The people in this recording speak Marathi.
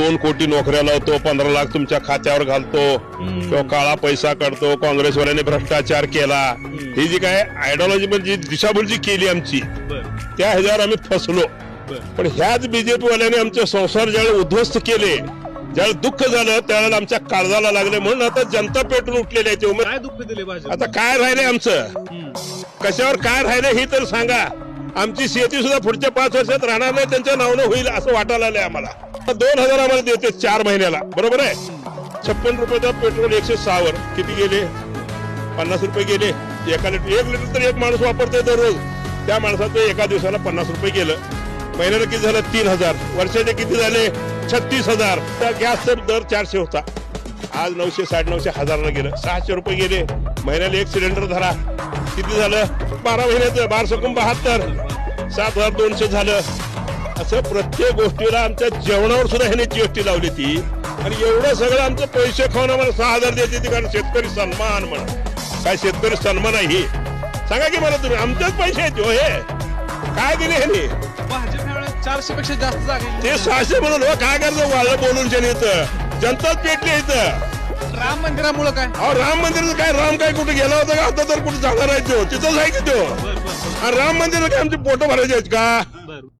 दोन कोटी नोकऱ्या लावतो पंधरा लाख तुमच्या खात्यावर घालतो किंवा काळा पैसा काढतो काँग्रेसवाल्यांनी भ्रष्टाचार केला. ही जी काय आयडिओलॉजी म्हणजे दिशाभूल जी केली आमची त्या ह्याच्यावर आम्ही फसलो. पण ह्याच बीजेपी वाल्याने आमचे संसार ज्यावेळी उद्ध्वस्त केले ज्यावेळी दुःख झालं त्यावेळेला आमच्या काळजाला लागले. म्हणून आता जनता पेटून उठलेली आहे ते उमेद काय दुःख दिले भाजप आता काय राहिले आमचं? कशावर काय राहिले ही तर सांगा. आमची शेती सुद्धा पुढच्या पाच वर्षात राहणार नाही त्यांच्या नावानं होईल असं वाटायला आलंय आम्हाला. दोन हजार आम्हाला देते चार महिन्याला. बरोबर आहे? छप्पन रुपयाचं पेट्रोल एकशे सहावर. किती गेले? पन्नास रुपये गेले. एका लिटर एक लिटर तर एक माणूस वापरतोय दररोज. त्या माणसाचं एका दिवसाला पन्नास रुपये गेलं. महिन्याला किती झालं? तीन हजार. वर्षाचे किती झाले? छत्तीस हजार. त्या गॅसचा दर चारशे होता. आज नऊशे साडेनऊशे हजाराला गेलं. सहाशे रुपये गेले. महिन्याला एक सिलेंडर धरा. किती झालं? बारा महिन्याचं. बारशे सकून बहात्तर. सात हजार दोनशे झालं. असं प्रत्येक गोष्टीला आमच्या जेवणावर सुद्धा ह्याने जीएसटी लावली ती. आणि एवढं सगळं आमचे पैसे खाऊन आम्हाला सहा हजार द्यायचे ती कारण शेतकरी सन्मान म्हणा काय शेतकरी सन्मान आहे ही? सांगा की मला तुम्ही आमचेच पैसे आहेत हो हे. काय दिले ह्याने? चारशे पेक्षा जास्त जागे ते सहाशे म्हणून हो काय करतो वाळलं बोलून शेण इथं? जनताच पेटली इथं. राम मंदिरामुळे काय? अहो राम मंदिराचं काय राम काय कुठे गेला होता का? आता तर कुठे जाणार आहे तो. तिथंच आहे की तो? राम मंदिर काय आमचे पोटं भरायचे आहेत का?